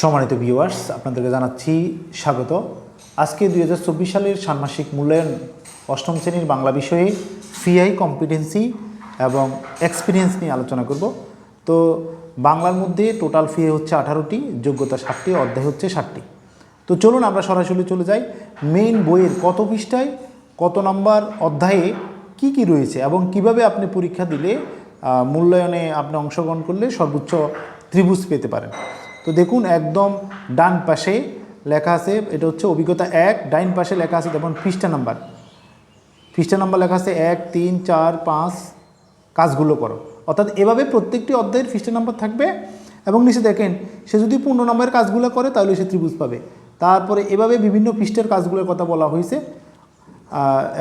সম্মানিত ভিউয়ার্স আপনাদেরকে জানাচ্ছি স্বাগত। আজকে দুই হাজার চব্বিশ সালের ষান্মাসিক মূল্যায়ন অষ্টম শ্রেণির বাংলা বিষয়ে ফিআই কম্পিটেন্সি এবং এক্সপিরিয়েন্স নিয়ে আলোচনা করব। তো বাংলার মধ্যে টোটাল ফি হচ্ছে আঠারোটি, যোগ্যতা ষাটটি, অধ্যায় হচ্ছে ষাটটি। তো চলুন আমরা সরাসরি চলে যাই। মেইন বইয়ের কত পৃষ্ঠায়, কত নম্বর অধ্যায়ে কি কি রয়েছে এবং কীভাবে আপনি পরীক্ষা দিলে মূল্যায়নে আপনি অংশগ্রহণ করলে সর্বোচ্চ ত্রিভুজ পেতে পারেন। তো দেখুন একদম ডান পাশে লেখা আছে, এটা হচ্ছে অভিজ্ঞতা এক, ডাইন পাশে লেখা আছে যেমন পৃষ্ঠা নাম্বার। পৃষ্ঠা নাম্বার লেখা আছে এক, তিন, চার, পাঁচ, কাজগুলো করো। অর্থাৎ এভাবে প্রত্যেকটি অধ্যায়ের পৃষ্ঠা নাম্বার থাকবে এবং নিচে দেখেন, সে যদি পূর্ণ নম্বরের কাজগুলো করে, তাহলে সে ত্রিভুজ পাবে। তারপরে এভাবে বিভিন্ন পৃষ্ঠের কাজগুলোর কথা বলা হয়েছে।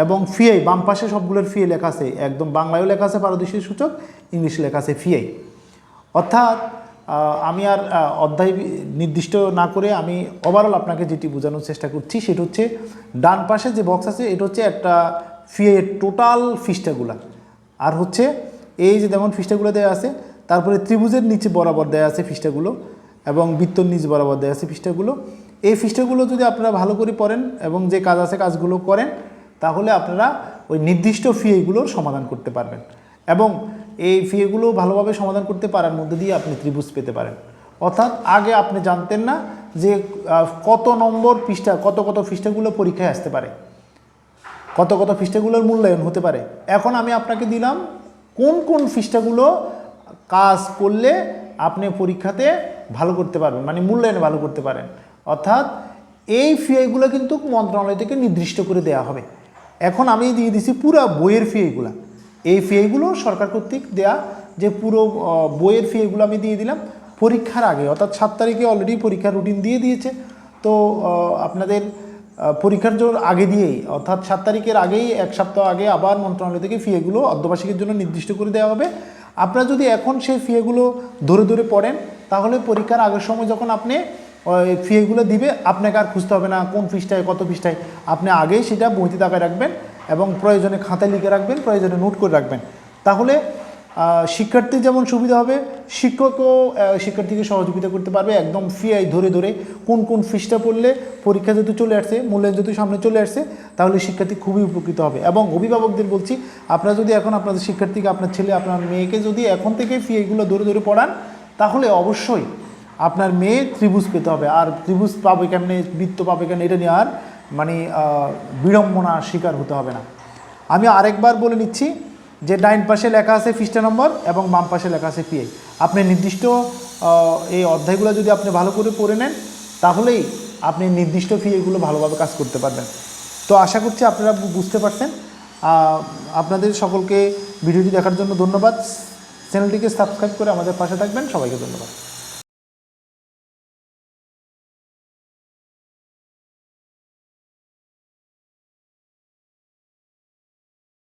এবং ফিআই বাম পাশে সবগুলোর ফিএ লেখা আছে। একদম বাংলায়ও লেখা আছে পারদর্শী সূচক, ইংলিশে লেখা আছে ফিআই অর্থাৎ আমি আর অধ্যায় নির্দিষ্ট না করে আমি ওভারঅল আপনাকে যেটি বোঝানোর চেষ্টা করছি সেটা হচ্ছে ডান পাশে যে বক্স আছে, এটা হচ্ছে একটা ফিএ টোটাল ফিস্টাগুলা আর হচ্ছে এই যে যেমন ফিস্টাগুলো দেওয়া আছে, তারপরে ত্রিভুজের নিচে বরাবর দেওয়া আছে ফিস্টাগুলো এবং বৃত্তর নিচ বরাবর দেওয়া আছে ফিস্টাগুলো এই ফিস্টাগুলো যদি আপনারা ভালো করে পড়েন এবং যে কাজ আছে কাজগুলো করেন, তাহলে আপনারা ওই নির্দিষ্ট ফিএগুলোর সমাধান করতে পারবেন। এবং এই ফিএগুলো ভালোভাবে সমাধান করতে পারার মধ্যে দিয়ে আপনি ত্রিভুজ পেতে পারেন। অর্থাৎ আগে আপনি জানতেন না যে কত নম্বর পৃষ্ঠা, কত কত পৃষ্ঠাগুলো পরীক্ষায় আসতে পারে। কত কত পৃষ্ঠাগুলোর মূল্যায়ন হতে পারে। এখন আমি আপনাকে দিলাম কোন কোন পৃষ্ঠাগুলো কাজ করলে আপনি পরীক্ষাতে ভালো করতে পারবেন মানে মূল্যায়নে ভালো করতে পারেন। অর্থাৎ এই ফিআইগুলো কিন্তু মন্ত্রণালয় থেকে নির্দিষ্ট করে দেওয়া হবে। এখন আমি দিয়ে দিছি পুরো বইয়ের ফিআইগুলো এই ফিআইগুলো সরকার কর্তৃক দেয়া যে পুরো বইয়ের ফিআইগুলো আমি দিয়ে দিলাম, পরীক্ষার আগে, অর্থাৎ সাত তারিখে অলরেডি পরীক্ষার রুটিন দিয়ে দিয়েছে। তো আপনাদের পরীক্ষার জন্য আগে দিয়েই, অর্থাৎ সাত তারিখের আগেই, এক সপ্তাহ আগে আবার মন্ত্রণালয় থেকে ফিএগুলো অর্ধবার্ষিকের জন্য নির্দিষ্ট করে দেওয়া হবে। আপনারা যদি এখন সেই ফিএগুলো ধরে ধরে পড়েন, তাহলে পরীক্ষার আগের সময় যখন আপনি, ওই ফিএগুলো দিবে, আপনাকে আর খুঁজতে হবে না কোন পৃষ্ঠায়, কত পৃষ্ঠায়। আপনি আগেই সেটা বইতে তাকায় রাখবেন। এবং প্রয়োজনে খাতায় লিখে রাখবেন, প্রয়োজনে নোট করে রাখবেন। তাহলে শিক্ষার্থী যেমন সুবিধা হবে, শিক্ষকও শিক্ষার্থীকে সহযোগিতা করতে পারবে একদম ফিআই ধরে ধরে কোন কোন ফিসটা পড়লে পরীক্ষা যেহেতু চলে আসছে, মূল্যায়ন যেহেতু সামনে চলে আসছে, তাহলে শিক্ষার্থী খুবই উপকৃত হবে। এবং অভিভাবকদের বলছি, আপনারা যদি এখন আপনাদের শিক্ষার্থীকে, আপনার ছেলে, আপনার মেয়েকে যদি এখন থেকে ফিআইগুলো ধরে ধরে পড়ান, তাহলে অবশ্যই আপনার মেয়ে ত্রিভুজ পেতে হবে। আর ত্রিভুজ পাবে কেমনে, বৃত্ত পাবে কেন এটা নিয়ে আর মানে বিড়ম্বনা শিকার হতে হবে না। আমি আরেকবার বলে নিচ্ছি যে ডাইন পাশে লেখা আছে ফিস্টা নম্বর এবং বাম পাশে লেখা আছে পিআই আপনি নির্দিষ্ট এই অধ্যায়গুলো যদি আপনি ভালো করে পড়ে নেন, তাহলেই আপনি নির্দিষ্ট ফি এগুলো ভালোভাবে কাজ করতে পারবেন। তো আশা করছি আপনারা বুঝতে পারছেন। আপনাদের সকলকে ভিডিওটি দেখার জন্য ধন্যবাদ। চ্যানেলটিকে সাবস্ক্রাইব করে আমাদের পাশে থাকবেন। সবাইকে ধন্যবাদ।